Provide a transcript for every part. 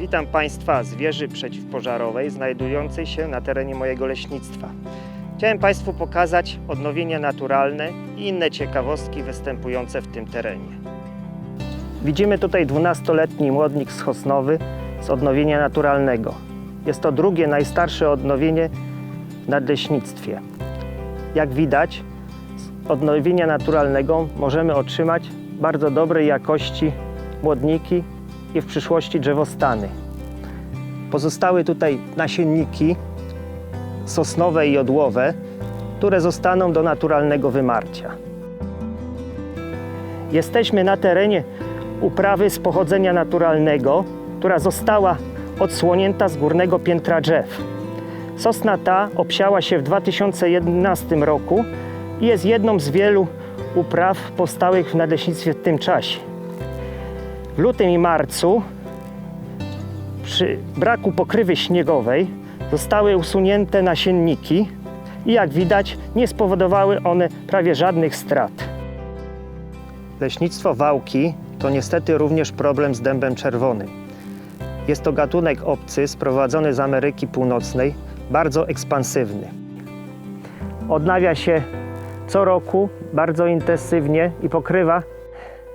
Witam Państwa z wieży przeciwpożarowej znajdującej się na terenie mojego leśnictwa. Chciałem Państwu pokazać odnowienia naturalne i inne ciekawostki występujące w tym terenie. Widzimy tutaj 12-letni młodnik schosnowy z odnowienia naturalnego. Jest to drugie najstarsze odnowienie w nadleśnictwie. Jak widać, z odnowienia naturalnego możemy otrzymać bardzo dobrej jakości młodniki i w przyszłości drzewostany. Pozostały tutaj nasienniki sosnowe i jodłowe, które zostaną do naturalnego wymarcia. Jesteśmy na terenie uprawy z pochodzenia naturalnego, która została odsłonięta z górnego piętra drzew. Sosna ta obsiała się w 2011 roku i jest jedną z wielu upraw powstałych w nadleśnictwie w tym czasie. Lutym i marcu przy braku pokrywy śniegowej zostały usunięte nasienniki i jak widać nie spowodowały one prawie żadnych strat. Leśnictwo wałki to niestety również problem z dębem czerwonym. Jest to gatunek obcy sprowadzony z Ameryki Północnej, bardzo ekspansywny. Odnawia się co roku bardzo intensywnie i pokrywa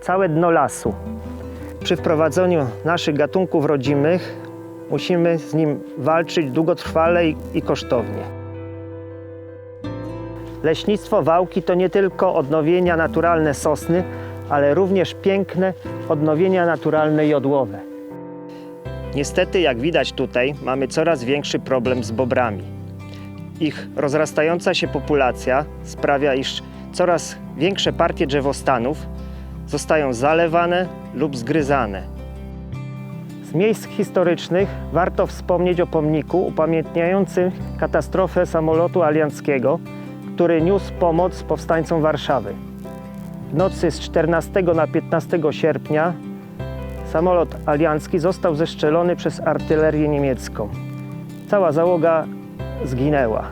całe dno lasu. Przy wprowadzeniu naszych gatunków rodzimych musimy z nim walczyć długotrwale i, kosztownie. Leśnictwo Wałki to nie tylko odnowienia naturalne sosny, ale również piękne odnowienia naturalne jodłowe. Niestety, jak widać tutaj, mamy coraz większy problem z bobrami. Ich rozrastająca się populacja sprawia, iż coraz większe partie drzewostanów zostają zalewane lub zgryzane. Z miejsc historycznych warto wspomnieć o pomniku upamiętniającym katastrofę samolotu alianckiego, który niósł pomoc powstańcom Warszawy. W nocy z 14 na 15 sierpnia samolot aliancki został zestrzelony przez artylerię niemiecką. Cała załoga zginęła.